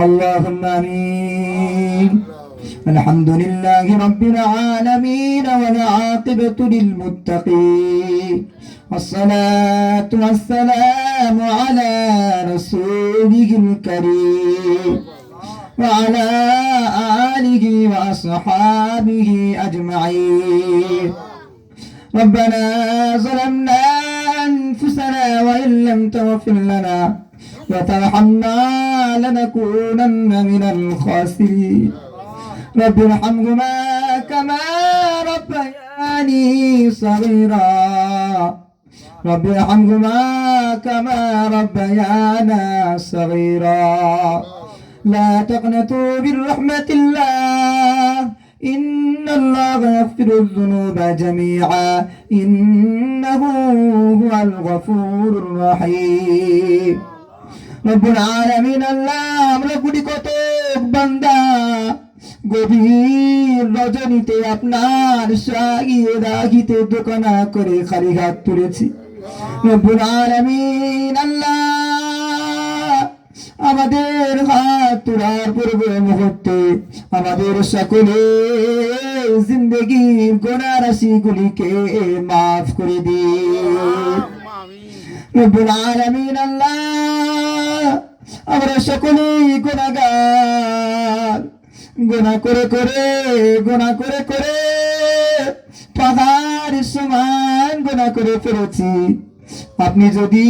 اللهم آمين. الحمد لله رب العالمين والعاقبة للمتقين. والصلاة والسلام على رسوله الكريم. وعلى آله وأصحابه أجمعين. ربنا ظلمنا أنفسنا وإن لم تغفر لنا وترحمنا لنكونن من الخاسرين. رب ارحمهما كما ربياني صغيرا. رب ارحمهما كما ربيانا صغيرا. لا تقنطوا من رحمة الله. إن الله يغفر الذنوب جميعا. إنه هو الغفور الرحيم. কত গভীর রজনীতে আপনার সাগিয়ে রাগিতে দোকানা করে খালি হাত তুলেছি। আল্লাহ আমাদের হাত তোলার পূর্ব মুহূর্তে আমাদের সকলে জিন্দগির গোনা রাশিগুলিকে মাফ করে দিয়ে রব্বুল আলামিন আল্লাহ। আমরা সকলেই গুনাহগার গুনাহ করে করে গুনাহ করে করে পাহাড় সমান গুনাহ করে ফেলেছি। আপনি যদি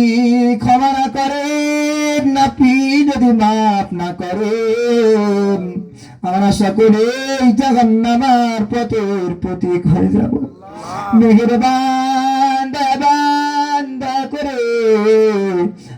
ক্ষমা না করেন, আপনি যদি মাফ না করেন, আমরা সকলে জাহান্নামার পথের প্রতীক হয়ে যাব। মেহেরবান দেবান দয়া করে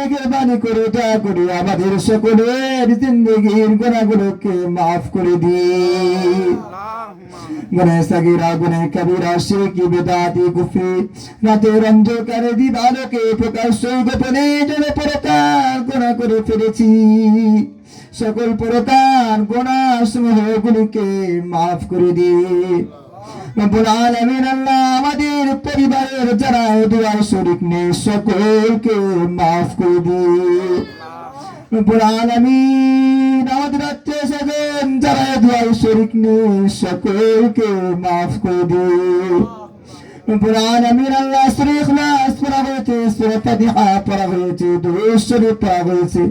আলামিন মেহেরবানি করে দয়া করে আমাদের সকলের জিন্দগির গোনাগুলোকে মাফ করে দিন। গুনে সগীরা গুনে কবিরা শিরকি বেদাতি গুফি রাতের অন্ধকারে দিবালোকে প্রকাশ্য গোপনে জন্য প্রকার গোনা করে ফেলেছি। সকল প্রকার গোনা সমূহগুলিকে মাফ করে দিয়ে রব্বুল আলামিন আল্লাহ আমাদের পরিবারের যারা দুয়ার শরীক নেই সকলকে মাফ করে দিয়ে রব্বুল আলামিন আমাদের আত্মীয় স্বজন যারা দুয়ার শরীক নেই সকলকে মাফ করে দিয়ে হয়েছে।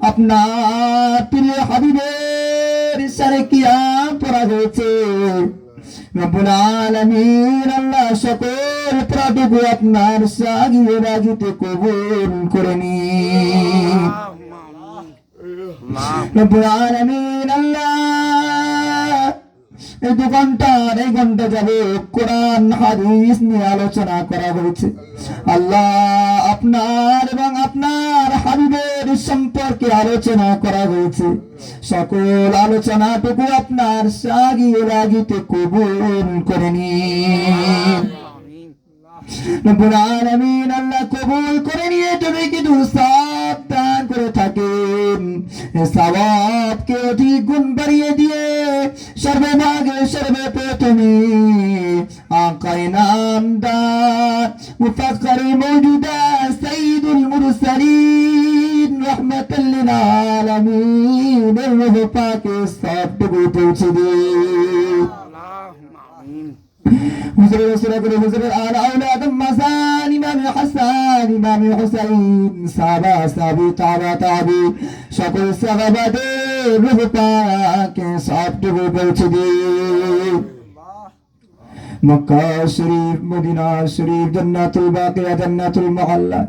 আপনার প্রিয় হাবিবের সারে কিয়াম পড়া হয়েছে। রব্বুল আলামিন আল্লাহ সকল প্রাটুকু আপনার সাগিয়ে রাজিতে কবুল করে নিন রব্বুল আলামিন আল্লাহ এই দু ঘণ্টার এই ঘণ্টা যাবে কোরআন হাদিস নিয়ে আলোচনা করা হয়েছে। আল্লাহ আপনার এবং আপনার হাবিবের সম্পর্কে আলোচনা করা হয়েছে। সকল আলোচনাটুকু আপনার সাগিয়ে রাগিতে কবুল করে নিন। রব্বুল আলামিন আল্লাহ কবুল করে নিয়ে তুমি করে থাকেন সওয়াবকে অধিক গুণ বাড়িয়ে দিয়ে সর্বভাগে সর্বপ্রথমে আকাই নামদার মুফাক্কারি মৌজুদা সাইদুল মুরসালিন রহমাতাল লিল আলামিন রূহ পাকে সবটুকু পৌঁছে দিন হুজুরের রসুলা করে হুজুরের আর আউলাদ মাসান ইমাম হাসান, ইমাম হুসাইন সাহাবা সাহাবি তাবা, তাবি, সকল সাহাবাদের রূহ পাকে সবটুকু পৌঁছে দিন মক্কা শরীফ, মদিনা শরীফ, জান্নাতুল বাকিয়া, জান্নাতুল মহল্লা,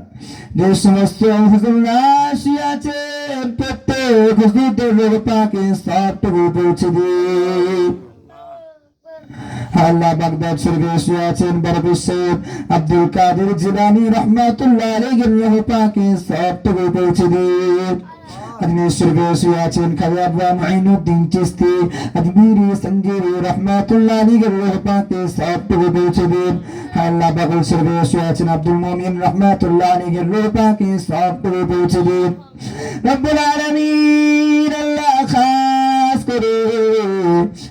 যে সমস্ত হুজুররা আসিয়াছেন প্রত্যেক হুজুরদের রূহ পাকে সবটুকু পৌঁছে দিন আল্লাহ বাগদাদ শরীফে শুয়ে আছেন বরফ সৈয়দ আব্দুল কাদের জিলানি রহমাতুল্লাহ আলাইহির রূহ পাকে সবটুকু পৌঁছে শুয়ে আছেন খাজা আব্বা চিস্তি। পৌঁছে দিন। আল্লাহ বাকুল শুয়ে আছেন আব্দুল মুমিন রহমাতুল্লাহ আলীগের রোহ পাকে সবটুকু পৌঁছে করে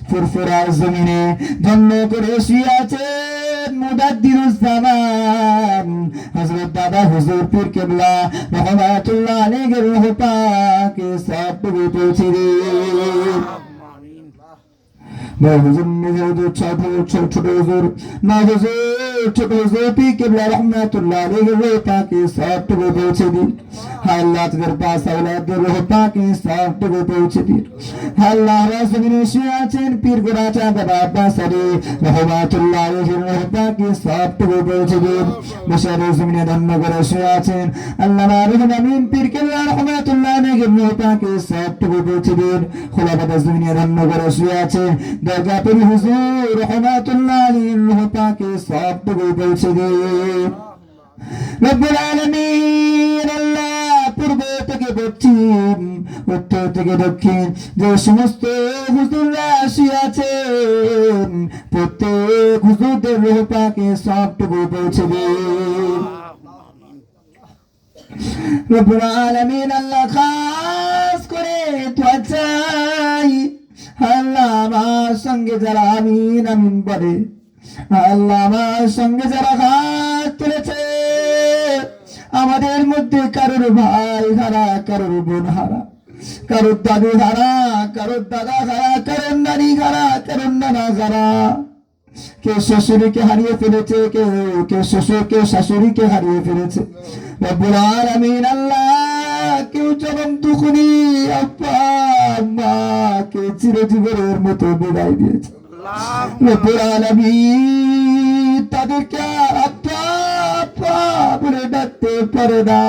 ফুরফুরা জমিনে ধন্য করে শুয়ে আছেন মুদাদ্দিরুজ্জামান হযরত দাদা হুজুর পীর কেবলা, রহমাতুল্লাহ আলাইহির রূহ পাকে সব পৌঁছে দিন ধন্য করে শুয়ে আছেন আল্লাহ মারুফ আমিন পীর কেবলা রহমাতুল্লাহ আলাইহির রূহ পাকে সবটুকু পৌঁছে দিন খোলাফাতে জমিনে ধন্য করে শুয়ে আছেন দরগা পীর হুজুর, রহমাতুল্লাহ আলাইহির রূহ পাকে সবটুকু পৌঁছে দিন রব্বুল আলামিন, আল্লাহ পূর্ব থেকে পশ্চিম উত্তর থেকে দক্ষিণ, যে সমস্ত হুজুররা আছেন প্রত্যেক হুজুরদের রূহ পাকে সবটুকু পৌঁছে দিন রব্বুল আলামিন, আল্লাহ খাস করে দোয়া চাই। আল্লাহ সঙ্গে যারা আমিন আমিন বলে, আল্লাহ সঙ্গে যারা হাত তুলেছে, আমাদের মধ্যে কারোর ভাই হারা, কারোর বোন হারা, কারোর দাদু হারা, কারোর দাদা হারা, কারোর নানি হারা, কারোর নানা হারা। কেউ শ্বশুরকে হারিয়ে ফেলেছে, কেউ কেউ শ্বশুর, কেউ শাশুড়িকে হারিয়ে ফেলেছে। রব্বুল আলামিন আল্লাহ, কেউ জনম দুখুনি আব্বা। চিরজীবনের মতো বিদায় দিয়েছে। তাদেরকে আর বলে ডাকতে পারে না।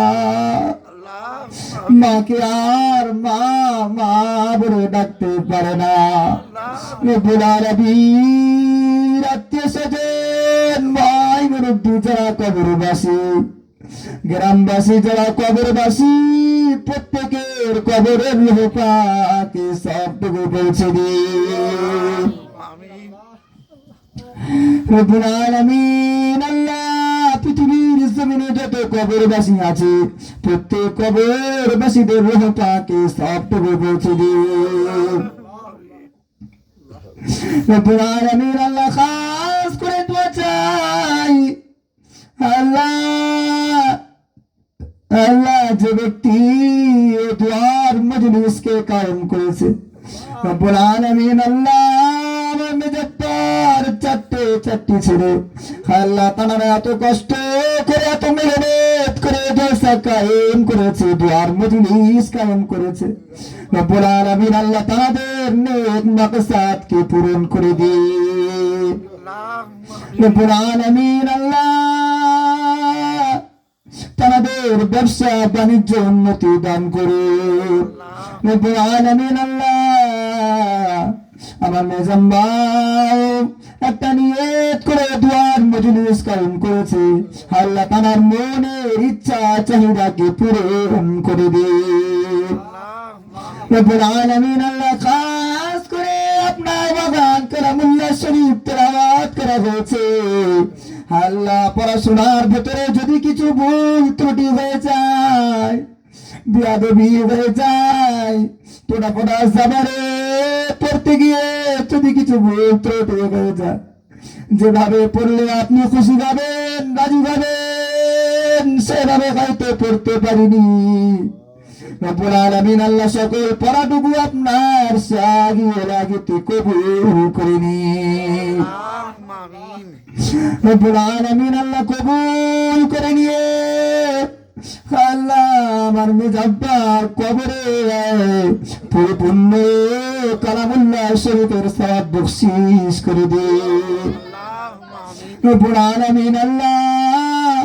মাকে আর মা মা বলে ডাকতে পারে না। আত্মীয় স্বজন ভাই মুরব্বী যারা কবরবাসী গ্রামবাসী যারা কবরবাসী প্রত্যেকের কবরের রূহ পাকে সবটুকু পৌঁছে দিন রব্বুল আলামিন, আল্লাহ, পৃথিবীর জমিনে যত কবরবাসী আছে, প্রত্যেক কবরবাসীদের রূহ পাকে সবটুকু পৌঁছে দিন রব্বুল আলামিন, আল্লাহ, খাস করে দোয়া চাই। আল্লাহ আল্লাহ যে ব্যক্তি দোয়ার মজলিসকে কায়েম করেছে। রব্বুল আলামিন আল্লাহ আমার মেজব্বার চারটে চারটি ছেলে। আল্লাহ তারা এত কষ্ট করে এত মেহনত করে জলসা কায়েম করেছে দোয়ার মজলিস কায়েম করেছে। রব্বুল আলামিন আল্লাহ তাদের নেক মাকসাদকে পূরণ করে দিন রব্বুল আলামিন আল্লাহ তাদের ব্যবসা বাণিজ্য উন্নতি দান করে। আমার মেজাম্বাও একটা নিয়ত করে দুয়ার করেছে। তার মনের ইচ্ছা, চাহিদাকে পূরণ করে আলামিন আল্লাহ করে আপনার বাগান কালামুল্লাহ শরীফ তেলাওয়াত করা হয়েছে। আল্লাহ, পড়াশোনার ভেতরে যদি কিছু ভুল ত্রুটি হয়ে যায়, বিয়াদবি হয়ে যায় টোটা ফোটা জামারে পড়তে গিয়ে যদি কিছু ভুল ত্রুটি হয়ে যায়, যেভাবে পড়লে আপনি খুশি পাবেন রাজি পাবেন সেভাবে হয়তো পড়তে পারিনি। রব্বুল আলামিন আল্লাহ সকল পড়াটুকু আপনার সাগিয়ে লাগিতে কবুল করে নিন রব্বুল আলামিন আল্লাহ কবুল করে নিয়ে আল্লাহ আমার মুজাব্বার কবরে পরিপূর্ণ কালামুল্লাহ শরীফের সওয়াব বকশিস করে দিন রব্বুল আলামিন আল্লাহ,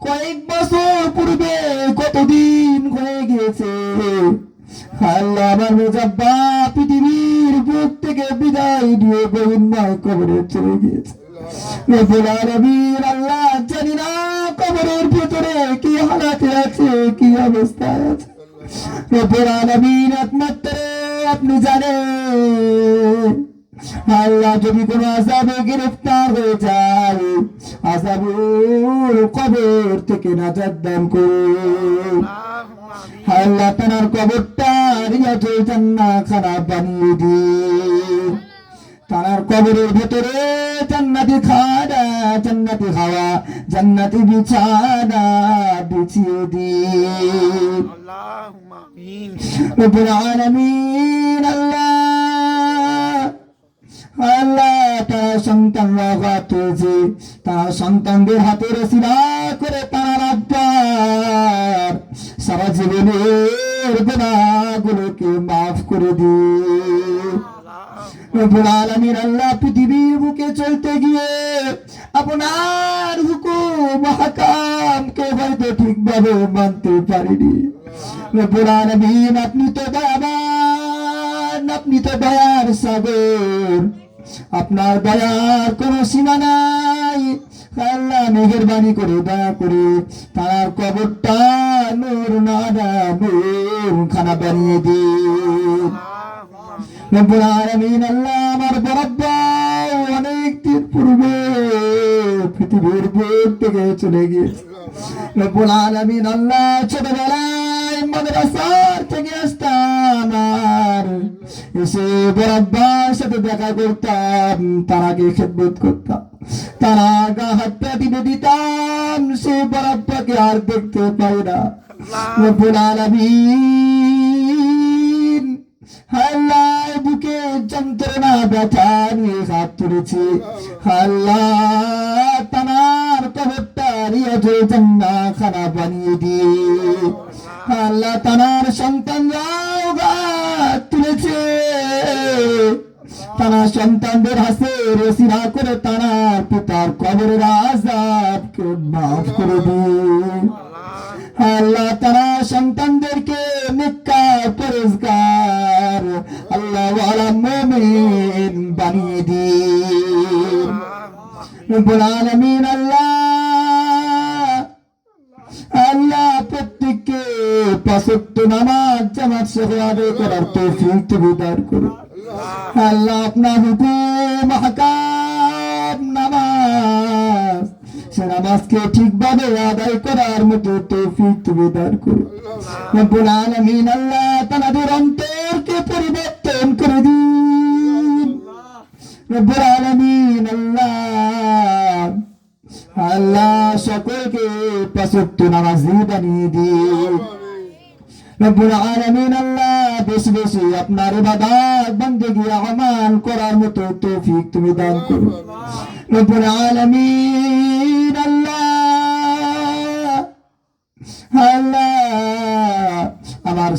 কয়েক বছর পূর্বে কতদিন হয়ে গিয়েছে? আল্লাহ আমার মুজাব্বা পৃথিবীর বুক থেকে বিদায় দিয়ে বহুন্ময় কবরে চলে গিয়েছে। আল্লাহ জানি না কবরের ভিতরে কি হালাতে আছে কি অবস্থায় আছে। রব্বুল একমাত্র আপনি জানেন। আল্লাহ যদি কোনো আজাবে গ্রেফতার হয়ে যায় আজাবুল কবর থেকে নাজাত দান করুন। আল্লাহ তার কবরটা রিয়াজুল জান্না খানা বানিয়ে দিন। তারার কবরের ভেতরে জান্নাতি খাওয়া জান্নাতি খাওয়া জান্নাতি বিছানা বিছিয়ে দিয়ে আল্লাহ তার সন্তানরা হাত তার সন্তানদের হাতে রসিলা করে তারা সারা জীবনের গুলোকে মাফ করে দিয়ে রব্বুল আলামিন আল্লাহ পৃথিবীর বুকে চলতে গিয়ে আপনার হুকুম হয়তো পারিনি। আপনি তো আপনি তো দয়ার সাগর। আপনার দয়ার কোনো সীমা নাই। আল্লাহ মেহেরবানি করে, দয়া করে তার কবরটা নূর, নাদা খানা বানিয়ে দিন। রব্বুল আলামিন আল্লাহ আমার অনেক দিন পূর্বে পৃথিবীর বুক থেকে চলে গিয়েছে। রব্বুল আলামিন আল্লাহ ছোটবেলায় মাদ্রাসার থেকে আসতাম আর এসে বরাব্বার সাথে দেখা করতাম তারাকে খেদমত করতাম। তারা গা হাত পা টিপে দিতাম সে বরাব্বাকে আর দেখতে পাই না। রব্বুল আলামিন আল্লাহ বুকে যন্ত্রণা ব্যথা নিয়ে হাত তুলেছি? আল্লাহ তানার কবরটা রিয়াজে জান্না খানা বানিয়ে দিয়ে। আল্লাহ তানার সন্তানরাও তুলেছে। তারা সন্তানদের হাসে রসিরা করে তানার পিতার কবরের আজাবকে মাফ করে দিয়ে আল্লাহ তারা সন্তানদেরকে নিকা পরিষ্কার আল্লাহ মুমিন বানিয়ে দিন। আলামিন আল্লাহ আল্লাহ প্রত্যেককে পাঁচত্ব নামাজ জামাত সহ আদায় করার তৌফিক দান করুন। আল্লাহ আপনার হুকুম হাকাম নামাজকে ঠিকভাবে আদায় করার মতো তৌফিক তুমি দান করো। রব্বুল আলামিন আল্লাহ তাআলাদের অন্তরকে পরিবর্তন করে দিন। রব্বুল আলামিন আল্লাহ আল্লাহ সকলকে পাঁচত্ব নামাজি বানিয়ে দিন। রব্বুল আলামিন আল্লাহ, বেশি বেশি আপনার ইবাদত, বান্দেগি আমাল করার মতো তৌফিক তুমি দান করো। রব্বুল আলামিন আমার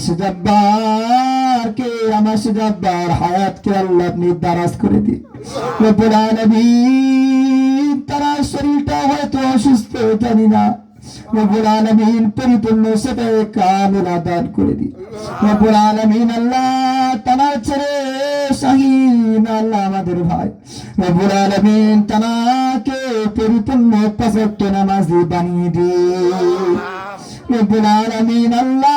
আমার সিজাব্বার হায়াত কে আল্লাহ আপনি দারাজ করে দিন। তারা শরীরটা হয়তো অসুস্থ, জানি না। আলামিন পরিপূর্ণ সেটা কামিলা দান করে দিন। রব্বুল আলামিন আল্লাহ তারা ছেড়ে শাহিন আল্লাহ আমাদের ভাই। রব্বুল আলামিন তানাকে পরিপূর্ণ পাঁচক্ত নামাজি বানিয়ে দিন। রব্বুল আলামিন, আল্লাহ।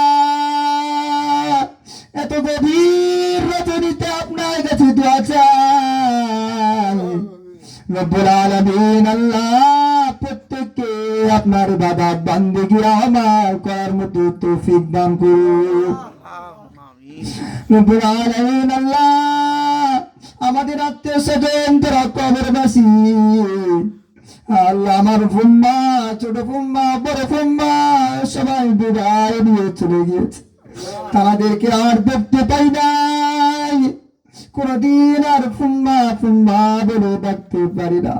এত গভীর রজনীতে আপনার কাছে দোয়া চাই। রব্বুল আল্লাহ, প্রত্যেককে আপনার বাবা বান্দিগিরা আমার করার মতো তৌফিক দান করুন। রব্বুল আলামিন, আল্লাহ, আমাদের আত্মীয় স্বজন তোরা কবরবাসী। আমার ফুম্মা, ছোট ফুম্মা, বড় ফুম্মা, সবাই বিদায় নিয়ে চলে গিয়েছে। তাদেরকে আর দেখতে পাই নাই। কোনদিন আর ফুম্মা ফুম্মা বলে ডাকতে পারি না।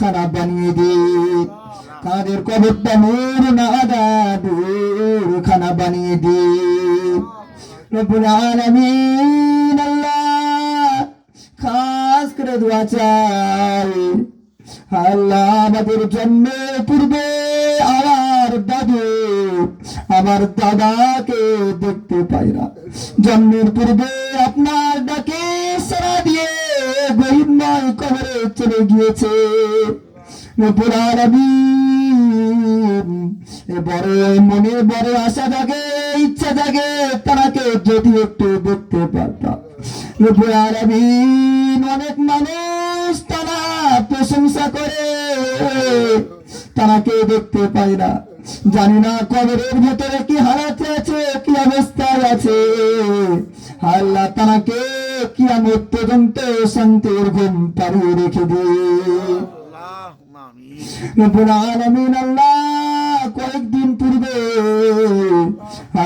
খানা বানিয়ে তাদের নূর খানা বানিয়ে রব্বুল আলামিন দোয়া চাই। আল্লাহ আমাদের জন্মের পূর্বে আমার দাদু, আমার দাদাকে দেখতে পাই না। জন্মের পূর্বে আপনার ডাকে সারা দিয়ে গহিময় কবরে চলে গিয়েছে। বড় মনে বড় আশা থাকে ইচ্ছা থাকে তারাকে যদি একটু দেখতে পারতাম। অনেক মানুষ তারা প্রশংসা করে। তারা কেউ দেখতে পায় না। জানি না কবরের ভেতরে কি হালাত আছে কি অবস্থায় আছে। আল্লাহ তারাকে কিয়ামত পর্যন্ত শান্তির ঘুম পাড়িয়ে রেখে দিয়ে আল্লাহ কয়েকদিন পূর্বে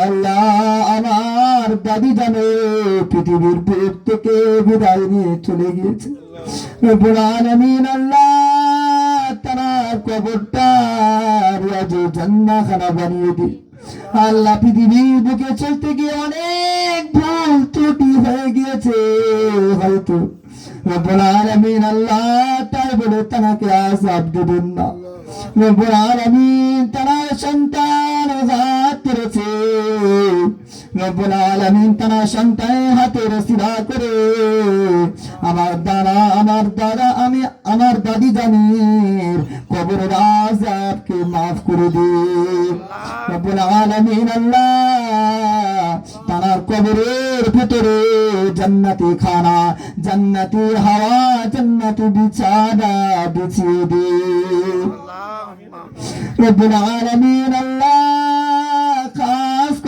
আল্লাহ আমার দাদি জানে, পৃথিবীর বুক থেকে বিদায় নিয়ে চলে গিয়েছে। আল্লাহ পৃথিবীর বুকে চলতে গিয়ে অনেক ভুল ত্রুটি হয়ে গিয়েছে, হয়তো। রব্বুল আলামিন আল্লাহ তাই বলে তাকে আজাব দেবেন না। রব্বুল আলামিন তারা সন্তান হাত করেছে। রব্বুল আলামিন তারা সন্তায় হাতে রসিদা করে আমার দ্বারা আমার দ্বারা আমি আমার দাদি জানির কবর আজাবকে মাফ করে দে। রব্বুল আলামিন আল্লাহ তারার কবরের ভিতরে জান্নাতি খানা জান্নাতি হাওয়া জান্নাতি বিছানা বিছিয়ে দে। রব্বুল আলামিন আল্লাহ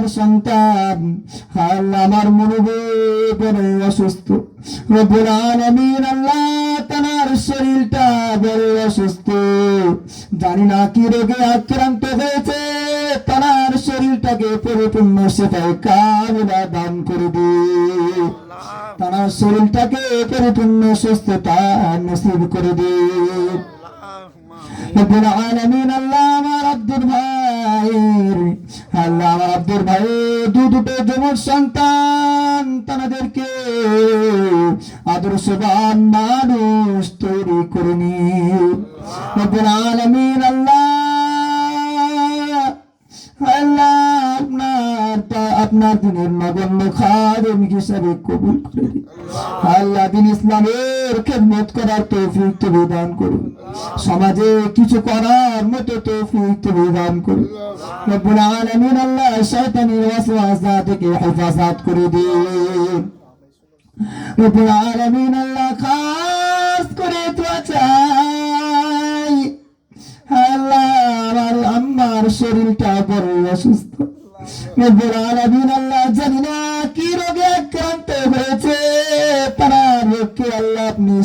আমার সন্তান, হাল আমার মনোবেদন অসুস্থ। আল্লাহ শরীরটা বড় অসুস্থ। জানি না কি রোগে আক্রান্ত হয়েছে শরীরটাকে পরিপূর্ণ সেটাই কামনা দান করে দিই শরীরটাকে পরিপূর্ণ সুস্থতা নসিব করে দিই রব্বুল আলামিন, আল্লাহ আমার আব্দুল ভাই। আল্লাহ আমার আব্দুল ভাই, দু দুটো যমজ সন্তান তাদেরকে আদর্শবান মানুষ তৈরি করে নি রব্বুল আলামিন, আল্লাহ আল্লাহ আপনার আপনার দিনের নগণ্য খাদেম হিসাবে কবুল করে আল্লাহ দিন ইসলামের খেদমত করার তৌফিক তুমি দান করুন। সমাজে কিছু করার মতো তৌফিক তুমি দান করুন। রব্বুল আলামিন আল্লাহ শয়তানের ওয়াসওয়াসা থেকে হেফাজত করে দিন। রব্বুল আলামিন আল্লাহ খাস করে দোয়া চাই। আল্লাহ আমার শরীরটা বড় অসুস্থ। রব্বুল আলামিন আল্লাহ জানি না কি রোগে আক্রান্ত হয়েছে, তারা রোগকে আল্লাহ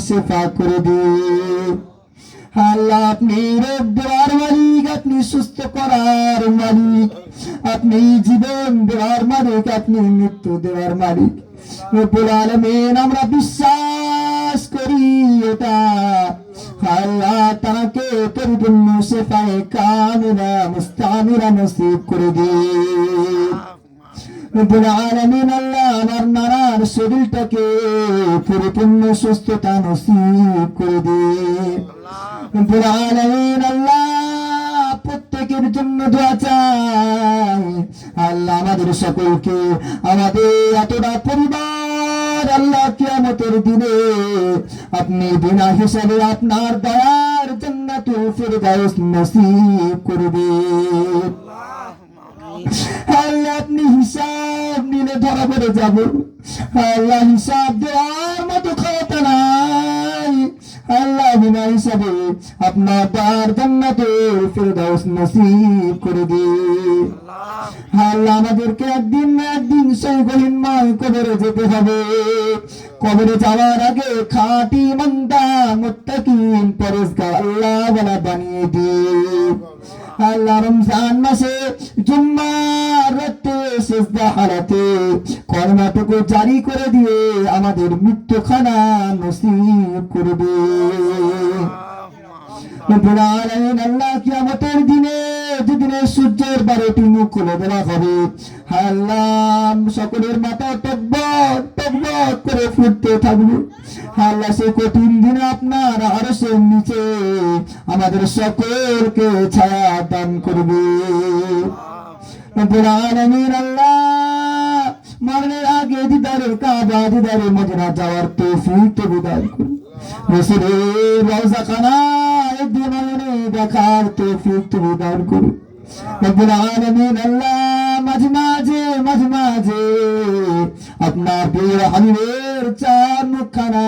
শেফা করে দিন আল্লাহ, আপনি রোগ দেওয়ার মালিক, আপনি সুস্থ করার মালিক, আপনি জীবন দেওয়ার মালিক, আপনি মৃত্যু দেওয়ার মালিক। রব্বুল আলামিন, আমরা বিশ্বাস করি এটা। আল্লাহ তাকে পরিপূর্ণ শেফায়ে কামিলা মুস্তামিরা নসিব করে দিন রব্বুল আলামিন আল্লাহ আমার নানার শরীরটাকে পরিপূর্ণ সুস্থতা নসিব করে দিন রব্বুল আলামিন আল্লাহ প্রত্যেকের জন্য দোয়া চাই। আল্লাহ আমাদের সকলকে, আমাদের এতটা পরিবার আল্লাহ কিয়ামতের দিনে আপনি বিনা হিসাবে আপনার দয়ার জান্নাতুল ফিরদাউস নসিব আপনি হিসাব নিলে ধরা পড়ে যাব। আল্লাহ হিসাব দেওয়ার মতো ক্ষমতা নাই। আল্লাহ বিনা হিসাবে আপনার দ্বার জান্নাতে ফেরদাউস নসিব করে দিন আল্লাহ। আমাদেরকে একদিন না একদিন সেই গহিনময় কবরে যেতে হবে। কবরে যাওয়ার আগে খাঁটি মন্দা মুত্তাকিন পরেশগার আল্লাহ বলা বানিয়ে দিন আল্লাহ রমজান মাসে জুম্মার রাতে সেজদা হারাতে কর্মাটুকু জারি করে দিয়ে আমাদের মৃত্যুখানা নসিব করবে রব্বুল আলামিন আল্লাহ কিয়ামতের দিনে যেদিনে সূর্যের বারোটি মুখ খুলে দেওয়া হবে আল্লাহ সকলের মাথা টকবক টকবক করে ফুটতে থাকবে। আল্লাহ সে কঠিন দিনে আপনার আরশের নিচে, আমাদের সকলকে ছায়া দান করবে। আল্লাহ, মরণের আগে দিদারে কাবা, দিদারে মদিনা যাওয়ার তৌফিক তো বিদায় করুন। রসুলের রওজা খানা একদিন দেখার তৌফিক তো বিদায় করুন রব্বুল আলামিন আল্লাহ, মাঝে মাঝে মাঝে মাঝে আপনার প্রিয় হাবিবের চার মুখখানা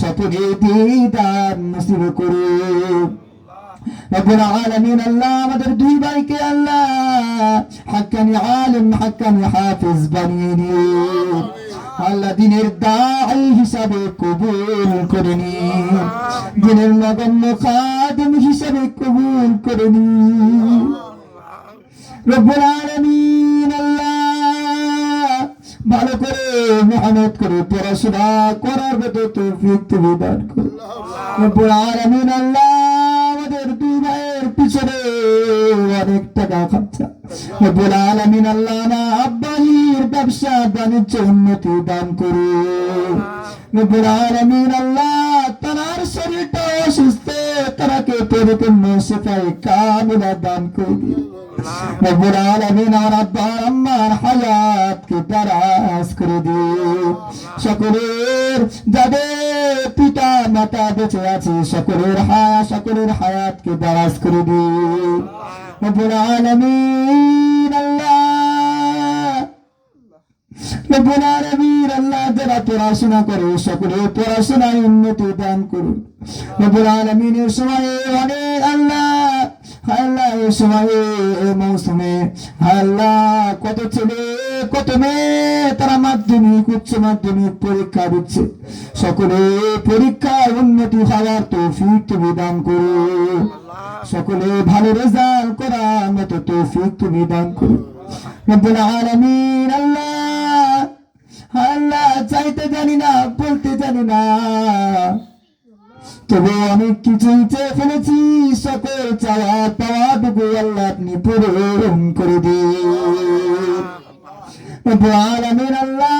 সকলে দিদার নসিব করুন রব্বুল আলামিন আল্লাহ, আমাদের দুই ভাইকে আল্লাহ হাক্কানি আলেম, হাক্কানি হাফিজ বানিয়ে নিন আল্লাহ দিনের দাই হিসাবে কবুল করে নিন দিনের নগণ্য খাদেম হিসাবে কবুল করে আল্লাহ, ভালো করে মেহনত করে পড়াশোনা করার মতো তৌফিক তুমি দান করো। রব্বুল আলামিন আল্লাহ, আমাদের দুই ভাইয়ের পিছনে অনেক টাকা খরচা। রব্বুল আলামিন আল্লাহ, আমার আব্বাহির ব্যবসা বাণিজ্য উন্নতি দান করো। তার শরীরটা অসুস্থ তারাকে দান দারাজ করে পিতা আল্লাহ সকলে পড়াশোনায় উন্নতি দান কত ছেলে, কত মেয়ে, তারা মাধ্যমিক, উচ্চ মাধ্যমিক পরীক্ষা দিচ্ছে। সকলে পরীক্ষায় উন্নতি হওয়ার তৌফিক তুমি দান করো। সকলে ভালো রেজাল্ট করার মতো তৌফিক তুমি দান করো। আলামিন আল্লাহ চাইতে জানি না, বলতে জানি না। তবে অনেক কিছুই চেয়ে ফেলেছি, সকল চাওয়া পাওয়া টুকু আল্লাহ আপনি পূরণ করে দিন। আল্লাহ,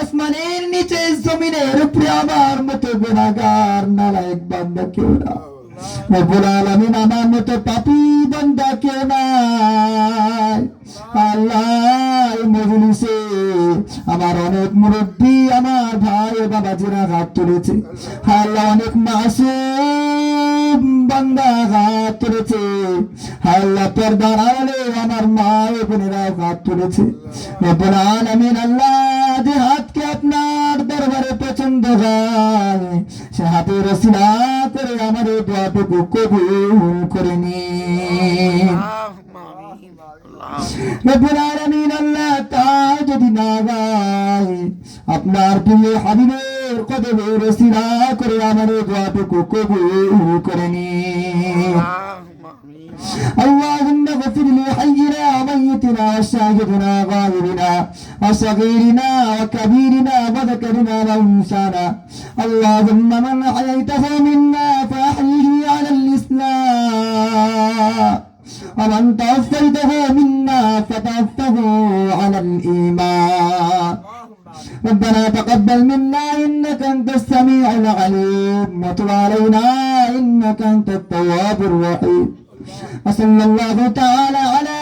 আসমানের নিচে জমিনের উপরে আমার মতো গুণাগার নালায়ক বান্দা কেউ না। রব্বুল আমার মতো পাপি বান্দা কে নাই। আল্লাহ মজলিসে আমার অনেক মুরব্বী, আমার ভাই বাবা বাবাজিরা হাত তুলেছে। আল্লাহ অনেক মাসুম বান্দা হাত তুলেছে আল্লাহ পর্দার আড়ালে আমার মা ও বোনেরা হাত তুলেছে রব্বুল আলামিন আল্লাহ যে হাতকে আপনার দরবারে পছন্দ হয় সে হাতে রসিলা করে আমার এই দোয়াটুকু কবুল করে নিন। রব্বুল আলামিন আল্লাহ তা যদি না গায়, আপনার প্রিয় হাবিবের কদমে রসিলা করে আমার এই দোয়াটুকু কবুল করে নিন اللهم اغفر لحينا وميتنا وشاهدنا غائبنا وصغيرنا وكبيرنا وذكرنا وانثانا اللهم من احييته منا فاحيه على الاسلام ومن توفيته منا فتوفه على الايمان ربنا تقبل منا انك انت العليم وتب علينا إنك أنت التواب الرحيم. وصلى الله تعالى على